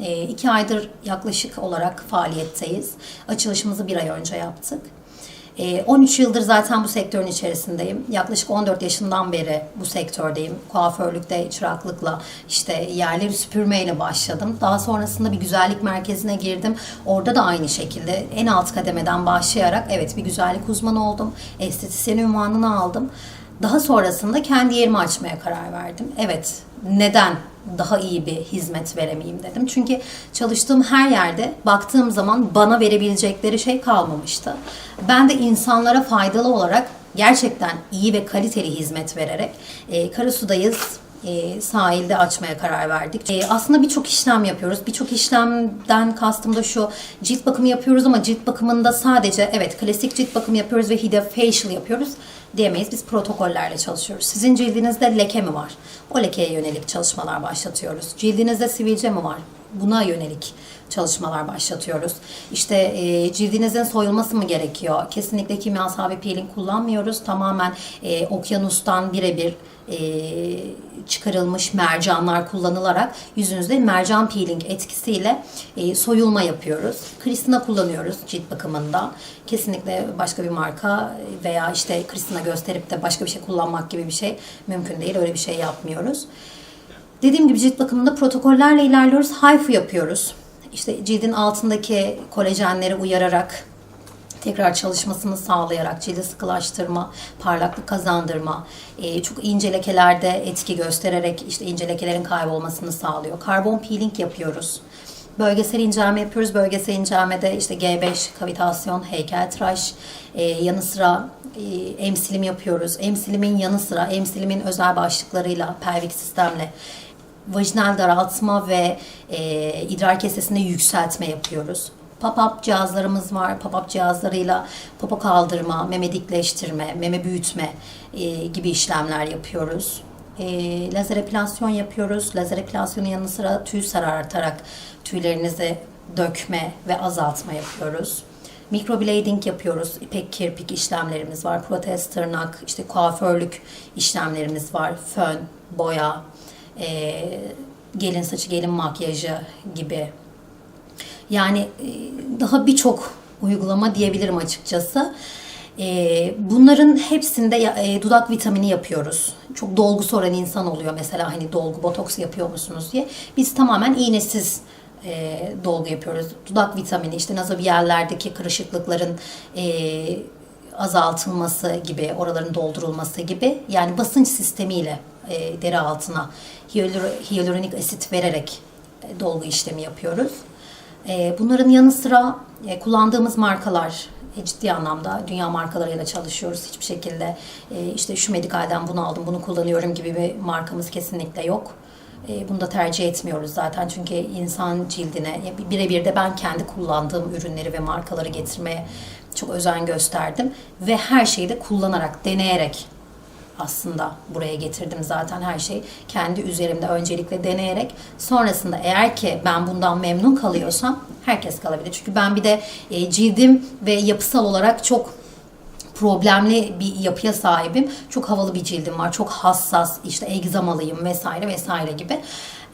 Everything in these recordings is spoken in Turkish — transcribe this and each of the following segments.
E, iki aydır yaklaşık olarak faaliyetteyiz. Açılışımızı bir ay önce yaptık. E, 13 yıldır zaten bu sektörün içerisindeyim. Yaklaşık 14 yaşından beri bu sektördeyim. Kuaförlükte, çıraklıkla, işte yerleri süpürmeyle başladım. Daha sonrasında bir güzellik merkezine girdim. Orada da aynı şekilde en alt kademeden başlayarak evet bir güzellik uzmanı oldum. Estetisyen ünvanını aldım. Daha sonrasında kendi yerimi açmaya karar verdim. Evet, neden daha iyi bir hizmet veremeyeyim dedim. Çünkü çalıştığım her yerde baktığım zaman bana verebilecekleri şey kalmamıştı. Ben de insanlara faydalı olarak gerçekten iyi ve kaliteli hizmet vererek e, Karasu'dayız e, sahilde açmaya karar verdik. E, aslında birçok işlem yapıyoruz. Birçok işlemden kastım da şu cilt bakımı yapıyoruz ama cilt bakımında sadece evet klasik cilt bakımı yapıyoruz ve Hida Facial yapıyoruz diyemeyiz. Biz protokollerle çalışıyoruz. Sizin cildinizde leke mi var? O lekeye yönelik çalışmalar başlatıyoruz. Cildinizde sivilce mi var? Buna yönelik çalışmalar başlatıyoruz. İşte e, cildinizin soyulması mı gerekiyor? Kesinlikle kimyasal bir peeling kullanmıyoruz. Tamamen e, okyanustan birebir e, çıkarılmış mercanlar kullanılarak yüzünüzde mercan peeling etkisiyle e, soyulma yapıyoruz. Kristina kullanıyoruz cilt bakımında. Kesinlikle başka bir marka veya işte Kristina gösterip de başka bir şey kullanmak gibi bir şey mümkün değil. Öyle bir şey yapmıyoruz. Dediğim gibi cilt bakımında protokollerle ilerliyoruz. HIFU yapıyoruz. İşte cildin altındaki kolajenleri uyararak tekrar çalışmasını sağlayarak cildi sıkılaştırma, parlaklık kazandırma, e, çok ince lekelerde etki göstererek işte ince lekelerin kaybolmasını sağlıyor. Karbon peeling yapıyoruz. Bölgesel incelme yapıyoruz. Bölgesel incelmede işte G5, kavitasyon, heykeltıraş, e, yanı sıra e, emsilim yapıyoruz. Emsilimin yanı sıra emsilimin özel başlıklarıyla, pelvik sistemle vajinal daraltma ve e, idrar kesesinde yükseltme yapıyoruz. Pop-up cihazlarımız var. Pop-up cihazlarıyla popo kaldırma, meme dikleştirme, meme büyütme e, gibi işlemler yapıyoruz. E, lazer epilasyon yapıyoruz. Lazer epilasyonun yanı sıra tüy sarartarak tüylerinizi dökme ve azaltma yapıyoruz. Microblading yapıyoruz. İpek kirpik işlemlerimiz var. Protez tırnak, işte kuaförlük işlemlerimiz var. Fön, boya, e, gelin saçı, gelin makyajı gibi. Yani e, daha birçok uygulama diyebilirim açıkçası. E, bunların hepsinde e, dudak vitamini yapıyoruz. Çok dolgu soran insan oluyor mesela hani dolgu botoks yapıyor musunuz diye. Biz tamamen iğnesiz e, dolgu yapıyoruz. Dudak vitamini işte nazobiyellerdeki kırışıklıkların e, azaltılması gibi, oraların doldurulması gibi yani basınç sistemiyle e, deri altına hyaluronik asit vererek e, dolgu işlemi yapıyoruz. E, bunların yanı sıra e, kullandığımız markalar e, ciddi anlamda dünya markalarıyla çalışıyoruz. Hiçbir şekilde e, işte şu medikalden bunu aldım, bunu kullanıyorum gibi bir markamız kesinlikle yok. E, Bunu da tercih etmiyoruz zaten çünkü insan cildine birebir de ben kendi kullandığım ürünleri ve markaları getirmeye çok özen gösterdim ve her şeyi de kullanarak, deneyerek aslında buraya getirdim zaten her şey kendi üzerimde öncelikle deneyerek sonrasında eğer ki ben bundan memnun kalıyorsam herkes kalabilir. Çünkü ben bir de e, cildim ve yapısal olarak çok problemli bir yapıya sahibim. Çok havalı bir cildim var. Çok hassas, işte egzamalıyım vesaire vesaire gibi.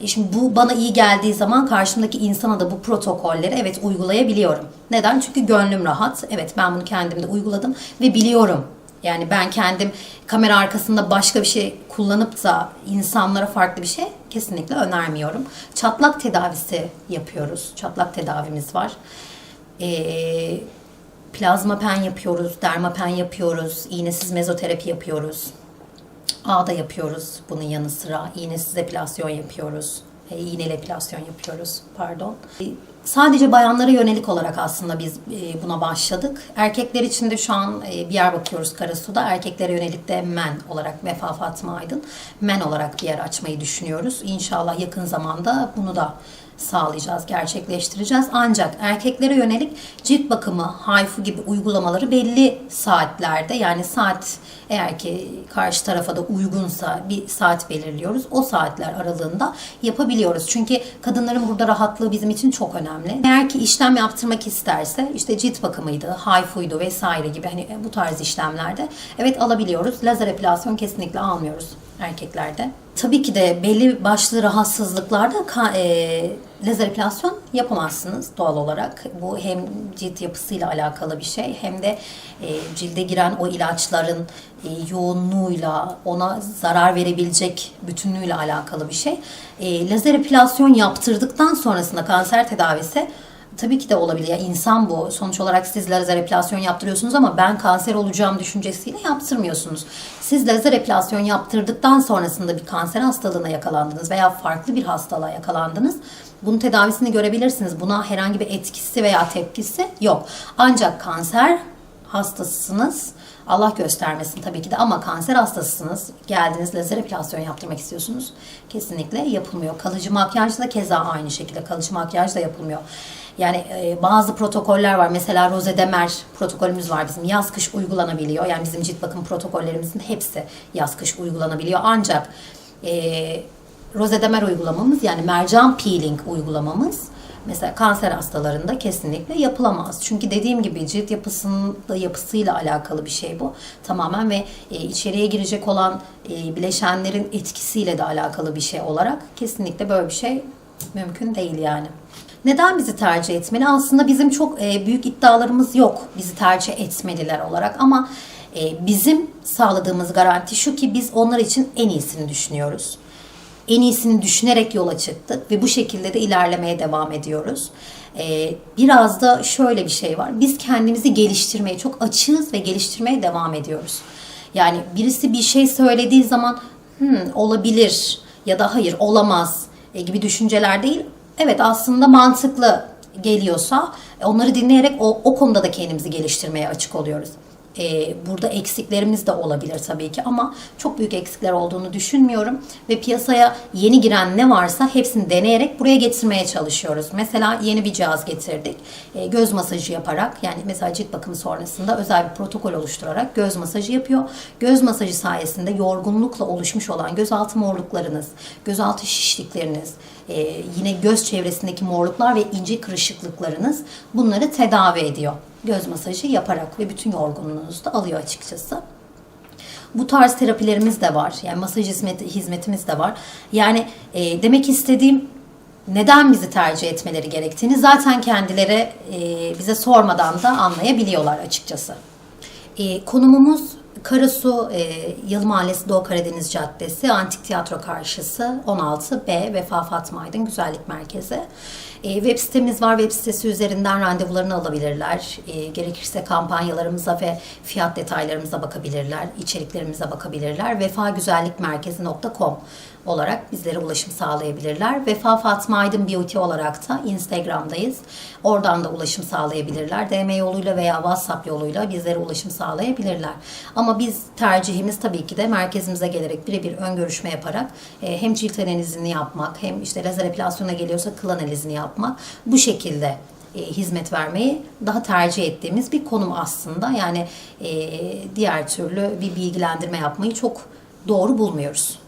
E Şimdi bu bana iyi geldiği zaman karşımdaki insana da bu protokolleri evet uygulayabiliyorum. Neden? Çünkü gönlüm rahat. Evet ben bunu kendimde uyguladım ve biliyorum. Yani ben kendim kamera arkasında başka bir şey kullanıp da insanlara farklı bir şey kesinlikle önermiyorum. Çatlak tedavisi yapıyoruz. Çatlak tedavimiz var. Ee, plazma pen yapıyoruz, dermapen yapıyoruz, iğnesiz mezoterapi yapıyoruz. Ağda yapıyoruz bunun yanı sıra. İğnesiz epilasyon yapıyoruz. E, epilasyon yapıyoruz pardon. E, Sadece bayanlara yönelik olarak aslında biz e, buna başladık. Erkekler için de şu an e, bir yer bakıyoruz Karasu'da. Erkeklere yönelik de men olarak Vefa Fatma Aydın men olarak bir yer açmayı düşünüyoruz. İnşallah yakın zamanda bunu da sağlayacağız, gerçekleştireceğiz. Ancak erkeklere yönelik cilt bakımı, hayfu gibi uygulamaları belli saatlerde yani saat eğer ki karşı tarafa da uygunsa bir saat belirliyoruz. O saatler aralığında yapabiliyoruz. Çünkü kadınların burada rahatlığı bizim için çok önemli. Eğer ki işlem yaptırmak isterse işte cilt bakımıydı, hayfuydu vesaire gibi hani bu tarz işlemlerde evet alabiliyoruz. Lazer epilasyon kesinlikle almıyoruz erkeklerde. Tabii ki de belli başlı rahatsızlıklarda e, lazer epilasyon yapamazsınız doğal olarak. Bu hem cilt yapısıyla alakalı bir şey hem de e, cilde giren o ilaçların e, yoğunluğuyla ona zarar verebilecek bütünlüğüyle alakalı bir şey. E, lazer epilasyon yaptırdıktan sonrasında kanser tedavisi Tabii ki de olabilir. Ya insan bu. Sonuç olarak siz lazer epilasyon yaptırıyorsunuz ama ben kanser olacağım düşüncesiyle yaptırmıyorsunuz. Siz lazer epilasyon yaptırdıktan sonrasında bir kanser hastalığına yakalandınız veya farklı bir hastalığa yakalandınız. Bunun tedavisini görebilirsiniz. Buna herhangi bir etkisi veya tepkisi yok. Ancak kanser hastasısınız. Allah göstermesin tabii ki de ama kanser hastasısınız. Geldiniz lazer epilasyon yaptırmak istiyorsunuz. Kesinlikle yapılmıyor. Kalıcı makyaj da keza aynı şekilde kalıcı makyaj da yapılmıyor. Yani e, bazı protokoller var. Mesela Rosedemer protokolümüz var bizim. Yaz kış uygulanabiliyor. Yani bizim cilt bakım protokollerimizin hepsi yaz kış uygulanabiliyor. Ancak e, Rosedemer uygulamamız yani mercan peeling uygulamamız mesela kanser hastalarında kesinlikle yapılamaz. Çünkü dediğim gibi cilt yapısının yapısıyla alakalı bir şey bu. Tamamen ve e, içeriye girecek olan e, bileşenlerin etkisiyle de alakalı bir şey olarak kesinlikle böyle bir şey mümkün değil yani. Neden bizi tercih etmeli? Aslında bizim çok e, büyük iddialarımız yok bizi tercih etmeliler olarak ama e, bizim sağladığımız garanti şu ki biz onlar için en iyisini düşünüyoruz en iyisini düşünerek yola çıktık ve bu şekilde de ilerlemeye devam ediyoruz. Ee, biraz da şöyle bir şey var. Biz kendimizi geliştirmeye çok açığız ve geliştirmeye devam ediyoruz. Yani birisi bir şey söylediği zaman hmm, olabilir ya da hayır olamaz e, gibi düşünceler değil. Evet aslında mantıklı geliyorsa onları dinleyerek o, o konuda da kendimizi geliştirmeye açık oluyoruz. Ee, burada eksiklerimiz de olabilir tabii ki ama çok büyük eksikler olduğunu düşünmüyorum ve piyasaya yeni giren ne varsa hepsini deneyerek buraya getirmeye çalışıyoruz. Mesela yeni bir cihaz getirdik. Ee, göz masajı yaparak yani mesela cilt bakımı sonrasında özel bir protokol oluşturarak göz masajı yapıyor. Göz masajı sayesinde yorgunlukla oluşmuş olan gözaltı morluklarınız, gözaltı şişlikleriniz, e, yine göz çevresindeki morluklar ve ince kırışıklıklarınız bunları tedavi ediyor göz masajı yaparak ve bütün yorgunluğunuzu da alıyor açıkçası. Bu tarz terapilerimiz de var. Yani masaj hizmeti, hizmetimiz de var. Yani e, demek istediğim neden bizi tercih etmeleri gerektiğini zaten kendileri e, bize sormadan da anlayabiliyorlar açıkçası. E, konumumuz Karasu e, Yalı Mahallesi Doğu Karadeniz Caddesi Antik Tiyatro karşısı 16B Vefa Fatma Aydın Güzellik Merkezi. E, web sitemiz var. Web sitesi üzerinden randevularını alabilirler. E, gerekirse kampanyalarımıza ve fiyat detaylarımıza bakabilirler. içeriklerimize bakabilirler. vefagüzellikmerkezi.com olarak bizlere ulaşım sağlayabilirler. Vefa Fatma Aydın Beauty olarak da Instagram'dayız. Oradan da ulaşım sağlayabilirler. DM yoluyla veya WhatsApp yoluyla bizlere ulaşım sağlayabilirler. Biz tercihimiz tabii ki de merkezimize gelerek birebir ön görüşme yaparak e, hem cilt analizini yapmak hem işte lazer epilasyona geliyorsa kıl analizini yapmak bu şekilde e, hizmet vermeyi daha tercih ettiğimiz bir konum aslında. Yani e, diğer türlü bir bilgilendirme yapmayı çok doğru bulmuyoruz.